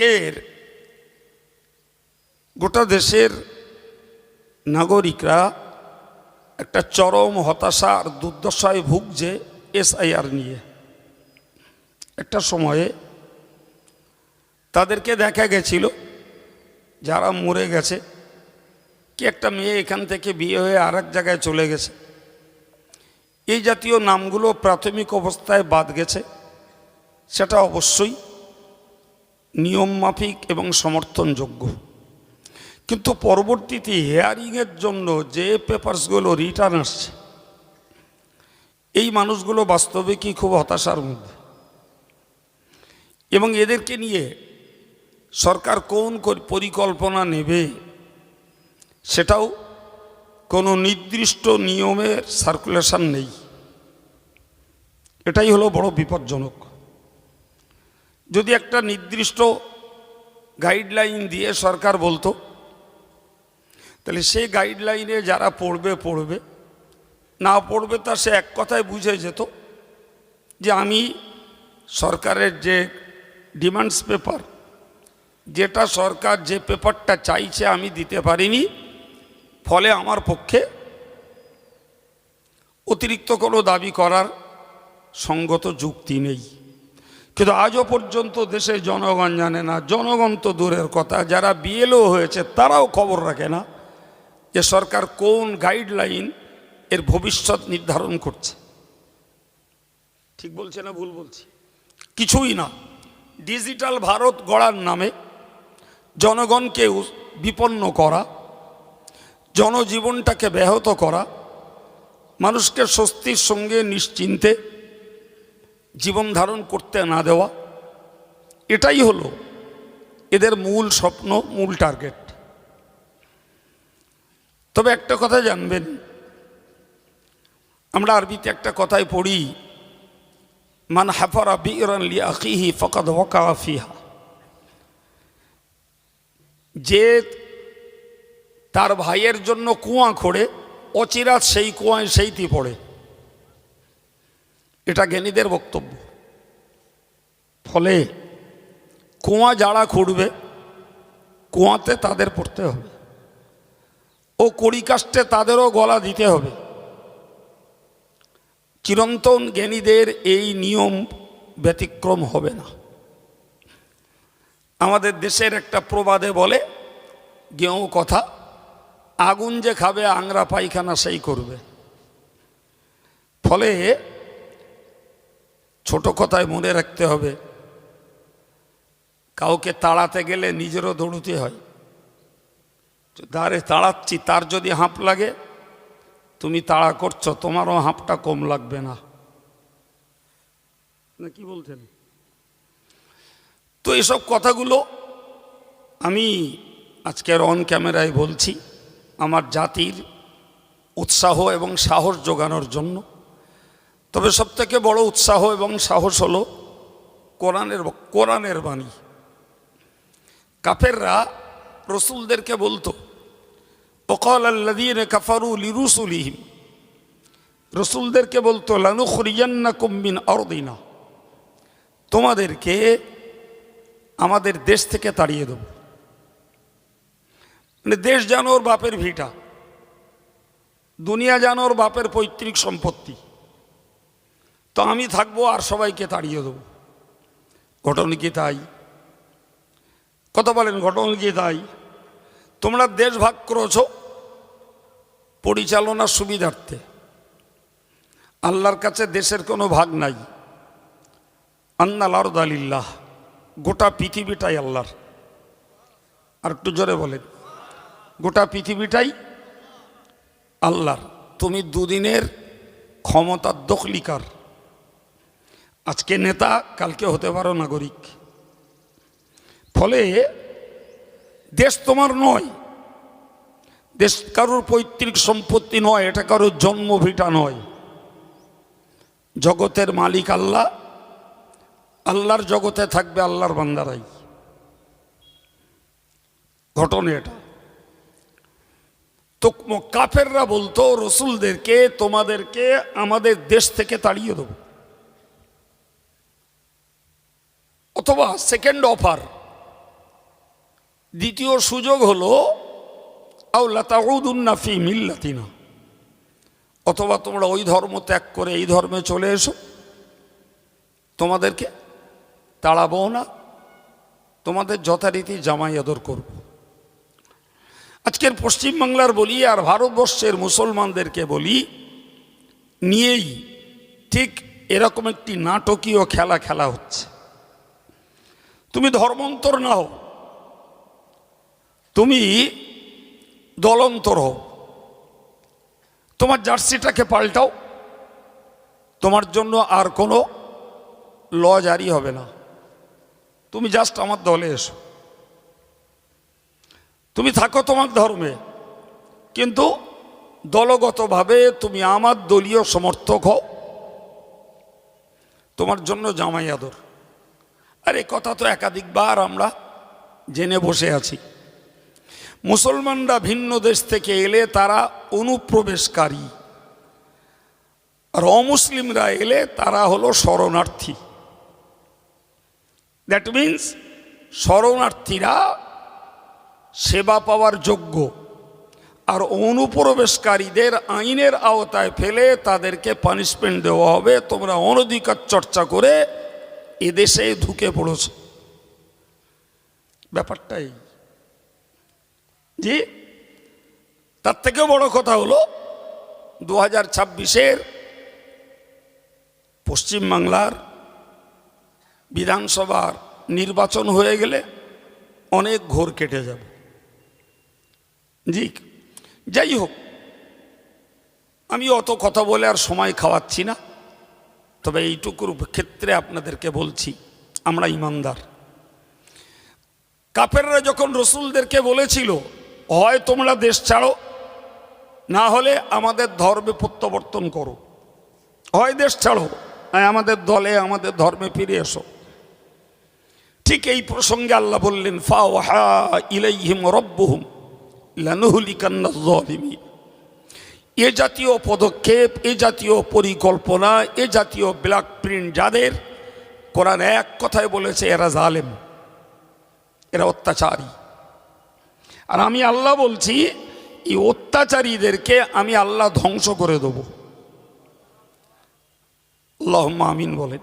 আজকের গোটা দেশের নাগরিকরা একটা চরম হতাশা আর দুর্দশায় ভুগছে এসআইআর নিয়ে। একটা সময়ে তাদেরকে দেখা গেছিল, যারা মরে গেছে, কি একটা মেয়ে এখান থেকে বিয়ে হয়ে আর জায়গায় চলে গেছে। এই জাতীয় নামগুলো প্রাথমিক অবস্থায় বাদ গেছে, সেটা অবশ্যই নিয়ম মাফিক এবং সমর্থনযোগ্য। কিন্তু পরবর্তীতে হেয়ারিংয়ের জন্য যে পেপারসগুলো রিটার্ন আসছে, এই মানুষগুলো বাস্তবে কি খুব হতাশার মধ্যে? এবং এদেরকে নিয়ে সরকার কোন পরিকল্পনা নেবে, সেটাও কোনো নির্দিষ্ট নিয়মের সার্কুলেশন নেই। এটাই হলো বড় বিপজ্জনক। যদি একটা নির্দিষ্ট গাইডলাইন দিয়ে সরকার বলতো, তাহলে সেই গাইডলাইনে যারা পড়বে পড়বে। না পড়বে তা সে এক কথায় বুঝে যেত যে আমি সরকারের যে ডিমান্ডস পেপার যেটা সরকার যে পেপারটা চাইছে আমি দিতে পারিনি, ফলে আমার পক্ষে অতিরিক্ত কোনো দাবি করার সঙ্গত যুক্তি নেই। কিন্তু আজও পর্যন্ত দেশে জনগণ জানে না, জনগণ তো দূরের কথা, যারা বিএলও হয়েছে তারাও খবর রাখে না যে সরকার কোন গাইডলাইন এর ভবিষ্যৎ নির্ধারণ করছে। ঠিক বলছে না ভুল বলছি? কিছুই না। ডিজিটাল ভারত গড়ার নামে জনগণকে বিপন্ন করা, জনজীবনটাকে ব্যাহত করা, মানুষকে স্বস্তির সঙ্গে নিশ্চিন্তে জীবন ধারণ করতে না দেওয়া, এটাই হলো এদের মূল স্বপ্ন, মূল টার্গেট। তবে একটা কথা জানবেন, আমরা আরবিতে একটা কথায় পড়ি, মান হাফারা বিরান লি আখিহি ফকাদ ওয়াকা ফিহা। যে তার ভাইয়ের জন্য কুয়া খোঁড়ে, অচিরাত সেই কুয়ায় সেইটি পড়ে। এটা জ্ঞানীদের বক্তব্য। ফলে কুয়া যারা খুঁড়বে, কুয়াতে তাদের পড়তে হবে। ও কড়িকাষ্টে তাদেরও গলা দিতে হবে। চিরন্তন জ্ঞানীদের এই নিয়ম ব্যতিক্রম হবে না। আমাদের দেশের একটা প্রবাদে বলে, গেঁও কথা, আগুন যে খাবে আংরা পায়খানা সেই করবে। ফলে ছোট কথায় মনে রাখতে হবে। কাউকে তাড়াতে গেলে নিজেরও দৌড়তে হয়। দাঁড়ে তাড়াচ্ছি, তার যদি হাঁপ লাগে, তুমি তাড়া করছ, তোমারও হাঁপটা কম লাগবে না। কি বলছেন? তো এসব কথাগুলো আমি আজকের অন ক্যামেরায় বলছি, আমার জাতির উৎসাহ এবং সাহস যোগানোর জন্য। তবে সবথেকে বড় উৎসাহ এবং সাহস হলো কোরআনের কোরআনের বাণী। কাফেররা রসুলদেরকে বলতো, ওকল আল্লাদিন কাফারু লিরুসুলিহিম। রসুলদেরকে বলতো লানুখরিয়ান্না কুম্বিন অরদিনা তোমাদেরকে আমাদের দেশ থেকে তাড়িয়ে দেব। মানে দেশ যেন ওর বাপের ভিটা, দুনিয়া ওর বাপের পৈতৃক সম্পত্তি। তো আমি থাকব আর সবাইকে তাড়িয়ে দেবো। ঘটনা কি তাই? কত বলেন, ঘটনা কি তাই? তোমরা দেশ ভাগ করেছ পরিচালনার সুবিধার্থে। আল্লাহর কাছে দেশের কোনো ভাগ নাই। আন্নাল আলিল্লাহ গোটা পৃথিবীটাই আল্লাহর। আর একটু জোরে বলেন, গোটা পৃথিবীটাই আল্লাহর। তুমি দুদিনের ক্ষমতার দখলিকার। আজকে নেতা, কালকে হতে পারো নাগরিক। ফলে দেশ তোমার নয়। দেশ কারোর পৈতৃক সম্পত্তি নয়, এটা কারোর জন্মভিটা নয়। জগতের মালিক আল্লাহ, আল্লাহর জগতে থাকবে আল্লাহর বান্দারাই। ঘটনা এটা। তো কাফেররা বলতো, রসুলদেরকে, তোমাদেরকে আমাদের দেশ থেকে তাড়িয়ে দেব। অথবা সেকেন্ড অফার দ্বিতীয় সুযোগ হলো আউলাতাউদুন্না ফি মিল্লাতিনা। অথবা তোমরা ওই ধর্ম ত্যাগ করে এই ধর্মে চলে এসো। তোমাদেরকে তাড়াবো না। তোমাদের যথারীতি জামাই আদর করব। আজকের পশ্চিমবাংলার বলি আর ভারতবর্ষের মুসলমানদেরকে বলি, নিয়েই ঠিক এরকম একটি নাটকীয় খেলা খেলা হচ্ছে। তুমি ধর্মান্তর না হও। তুমি দলন্তর হও। তোমার জার্সিটাকে পাল্টাও। তোমার জন্য আর কোনো ল জারি হবে না। তুমি জাস্ট আমার দলে এসো। তুমি থাকো তোমার ধর্মে। কিন্তু দলগতভাবে তুমি আমার দলীয় সমর্থক হও। তোমার জন্য জামাই আদর। আর এ কথা তো একাধিকবার আমরা জেনে বসে আছি। মুসলমানরা ভিন্ন দেশ থেকে এলে তারা অনুপ্রবেশকারী। আর অমুসলিমরা এলে তারা হলো শরণার্থী। দ্যাট মিন্স শরণার্থীরা সেবা পাওয়ার যোগ্য। আর অনুপ্রবেশকারীদের আইনের আওতায় ফেলে তাদেরকে পানিশমেন্ট দেওয়া হবে। তোমরা অনধিকার চর্চা করে এদেশে ঢুকে পড়েছে। ব্যাপারটাই জি তার থেকেও বড় কথা হলো, দু হাজার ছাব্বিশের পশ্চিমবাংলার বিধানসভার নির্বাচন হয়ে গেলে অনেক ঘোর কেটে যাবে। জি, যাই হোক, আমি অত কথা বলে আর সময় খাওয়াচ্ছি না। তবে এইটুকুর ক্ষেত্রে আপনাদেরকে বলছি, আমরা ইমানদার। কাপেররা যখন রসুলদেরকে বলেছিল, হয় তোমরা দেশ ছাড়ো, না হলে আমাদের ধর্মে প্রত্যাবর্তন করো। হয় দেশ ছাড়ো আমাদের দলে, আমাদের ধর্মে ফিরে এসো। ঠিক এই প্রসঙ্গে আল্লাহ বললেন ফা ইলাইহিম রব্বুহুম লানুহলিকান্না যালিমিন এ জাতীয় পদক্ষেপ, এ জাতীয় পরিকল্পনা, এ জাতীয় ব্ল্যাক প্রিন্ট যাদের, কোরআন এক কথায় বলেছে, এরা জালেম, এরা অত্যাচারী। আর আমি আল্লাহ বলছি, এই অত্যাচারীদেরকে আমি আল্লাহ ধ্বংস করে দেব। আল্লাহ আমিন বলেন।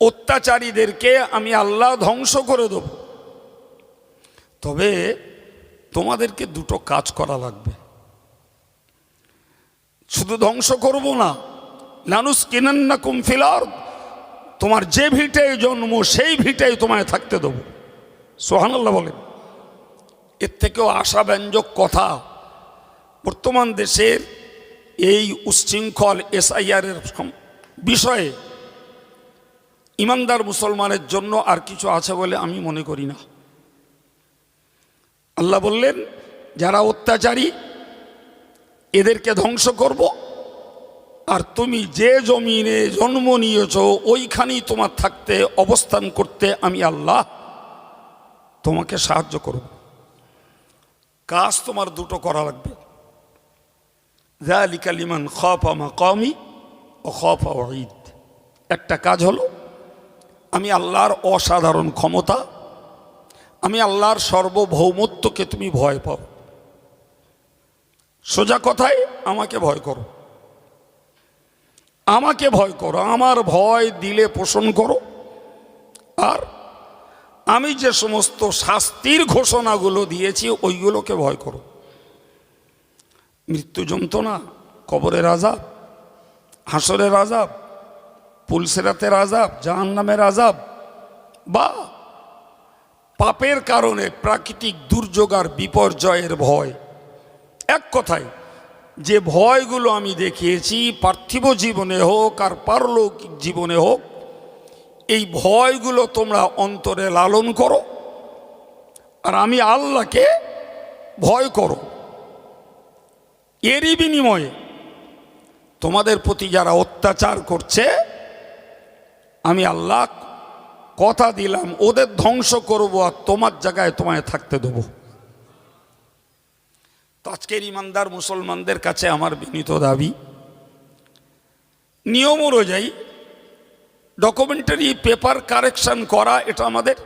অত্যাচারীদেরকে আমি আল্লাহ ধ্বংস করে দেব। তবে তোমাদেরকে দুটো কাজ করা লাগবে। শুধু ধ্বংস করব না। কিনান না কুমফিলার তোমার যে ভিটে জন্ম, সেই ভিটাই তোমায় থাকতে দেবো। সোহানাল্লাহ বলেন। এর থেকেও আশাব্যঞ্জক কথা, বর্তমান দেশের এই উচ্ছৃঙ্খল এসআইআরের বিষয়ে ইমানদার মুসলমানের জন্য আর কিছু আছে বলে আমি মনে করি না। আল্লাহ বললেন, যারা অত্যাচারী এদেরকে ধ্বংস করব। আর তুমি যে জমিনে জন্ম নিয়েছ, ওইখানেই তোমার থাকতে, অবস্থান করতে আমি আল্লাহ তোমাকে সাহায্য করব। কাজ তোমার দুটো করা লাগবে। জালিকালিমান খফা মা কমি ও খফা ঈদ একটা কাজ হলো, আমি আল্লাহর অসাধারণ ক্ষমতা, আমি আল্লাহর সর্বভৌমত্বকে তুমি ভয় পাও। সোজা কথায় আমাকে ভয় করো। আমাকে ভয় করো, আমার ভয় দিলে পোষণ করো। আর আমি যে সমস্ত শাস্তির ঘোষণাগুলো দিয়েছি, ওইগুলোকে ভয় করো। মৃত্যু যন্ত্রণা, কবরের আজাব হাসরের আজাব পুলসেরাতের আজাব জাহান নামের আজাব বা পাপের কারণে প্রাকৃতিক দুর্যোগ আর বিপর্যয়ের ভয়। এক কথায়, যে ভয়গুলো আমি দেখিয়েছি, পার্থিব জীবনে হোক আর পারলৌকিক জীবনে হোক, এই ভয়গুলো তোমরা অন্তরে লালন করো আর আমি আল্লাহকে ভয় করো। এরই বিনিময়ে তোমাদের প্রতি যারা অত্যাচার করছে, আমি আল্লাহ কথা দিলাম, ওদের ধ্বংস করব আর তোমার জায়গায় তোমায় থাকতে দেবো। তো আজকের ইমানদার মুসলমানদের কাছে আমার বিনীত দাবি, নিয়ম অনুযায়ী ডকুমেন্টারি পেপার কারেকশন করা, এটা আমাদের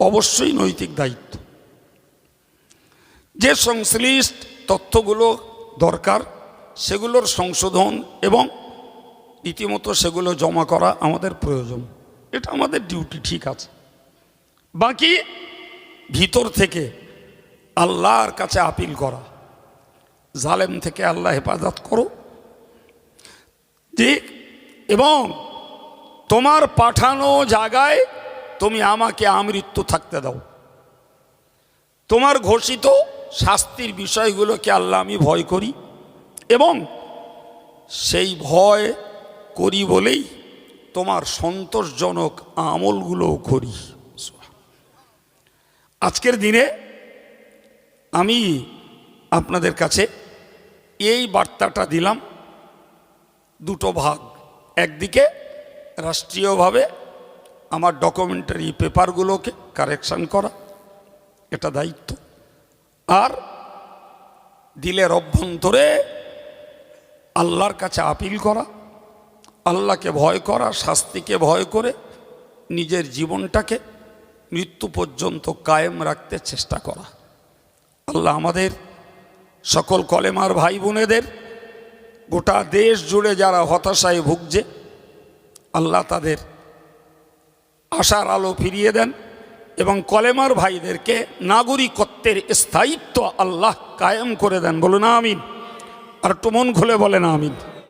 অবশ্যই নৈতিক দায়িত্ব। যে সংশ্লিষ্ট তথ্যগুলো দরকার, সেগুলোর সংশোধন এবং রীতিমতো সেগুলো জমা করা আমাদের প্রয়োজন। এটা আমাদের ডিউটি ঠিক আছে। বাকি ভিতর থেকে আল্লাহর কাছে আপিল করা। জালেম থেকে আল্লাহ হেফাজত করো। ঠিক এবং তোমার পাঠানো জায়গায় তুমি আমাকে আমৃত্যু থাকতে দাও। তোমার ঘোষিত শাস্তির বিষয়গুলোকে আল্লাহ আমি ভয় করি এবং সেই ভয় করি বলেই তোমার সন্তোষজনক আমলগুলোও করি। আজকের দিনে আমি আপনাদের কাছে এই বার্তাটা দিলাম। দুটো ভাগ। একদিকে রাষ্ট্রীয়ভাবে আমার ডকুমেন্টারি পেপারগুলোকে কারেকশন করা, এটা দায়িত্ব। আর দিলের অভ্যন্তরে আল্লাহর কাছে আপিল করা, আল্লাহকে ভয় করা, শাস্তিকে ভয় করে নিজের জীবনটাকে মৃত্যু পর্যন্ত কায়েম রাখতে চেষ্টা করা। আল্লাহ আমাদের সকল কলেমার ভাই বোনেদের গোটা দেশ জুড়ে যারা হতাশায় ভুগছে, আল্লাহ তাদের আশার আলো ফিরিয়ে দেন এবং কলেমার ভাইদেরকে নাগরিকত্বের স্থায়িত্ব আল্লাহ কায়েম করে দেন। বলুন আমিন। আর একটু মন খুলে বলেন আমিন।